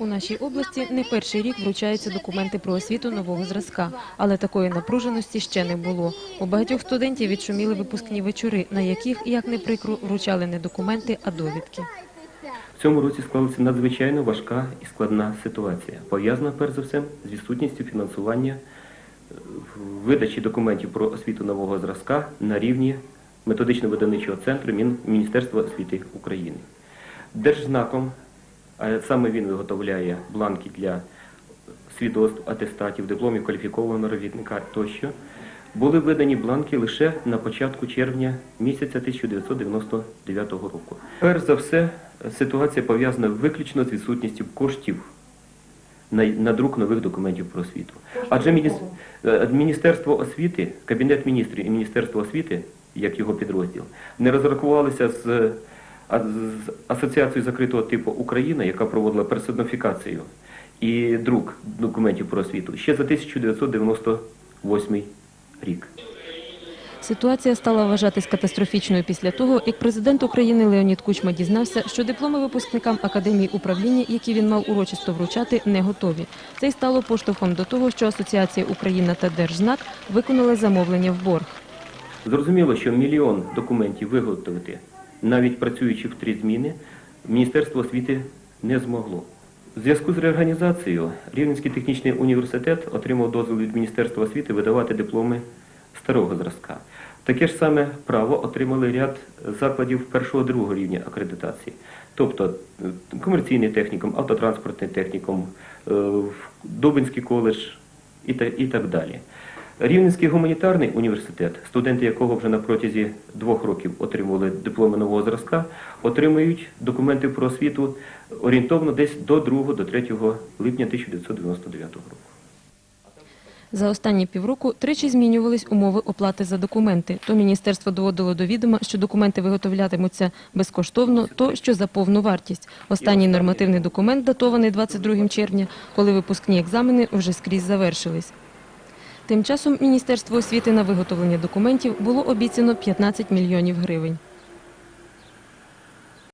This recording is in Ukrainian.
У нашій області не перший рік вручаються документи про освіту нового зразка, але такої напруженості ще не було. У багатьох студентів відшуміли випускні вечори, на яких, як не прикро, вручали не документи, а довідки. В цьому році склалася надзвичайно важка і складна ситуація, пов'язана перш за все з відсутністю фінансування е, видачі документів про освіту нового зразка на рівні методично-видавничого центру Мін- Міністерства освіти України. Держзнаком, саме він виготовляє бланки для свідоцтв, атестатів, дипломів кваліфікованого робітника тощо, були видані бланки лише на початку червня місяця 1999 року. Перш за все, ситуація пов'язана виключно з відсутністю коштів на, на друк нових документів про освіту. Адже е, Міністерство освіти, Кабінет міністрів і Міністерство освіти, як його підрозділ, не розрахувалися з, а- з Асоціацією закритого типу Україна, яка проводила персоніфікацію і друк документів про освіту ще за 1998 рік. Ситуація стала вважатись катастрофічною після того, як президент України Леонід Кучма дізнався, що дипломи випускникам Академії управління, які він мав урочисто вручати, не готові. Це й стало поштовхом до того, що Асоціація Україна та Держзнак виконали замовлення в борг. Зрозуміло, що мільйон документів виготовити, навіть працюючи в три зміни, Міністерство освіти не змогло. У зв'язку з реорганізацією Рівненський технічний університет отримав дозвіл від Міністерства освіти видавати дипломи старого зразка. Таке ж саме право отримали ряд закладів першого-другого рівня акредитації, тобто е, комерційний технікум, автотранспортний технікум, е, Дубинський коледж і так далі. Рівненський гуманітарний університет, студенти якого вже на протязі двох років отримували дипломи нового зразка, отримують документи про освіту орієнтовно десь до 2 до 3 липня 1999 року. За останні півроку тричі змінювались умови оплати за документи. То міністерство доводило до відома, що документи виготовлятимуться безкоштовно, то що за повну вартість. Останній нормативний документ датований 22 червня, коли випускні екзамени вже скрізь завершились. Тим часом Міністерство освіти на виготовлення документів було обіцяно 15 мільйонів гривень.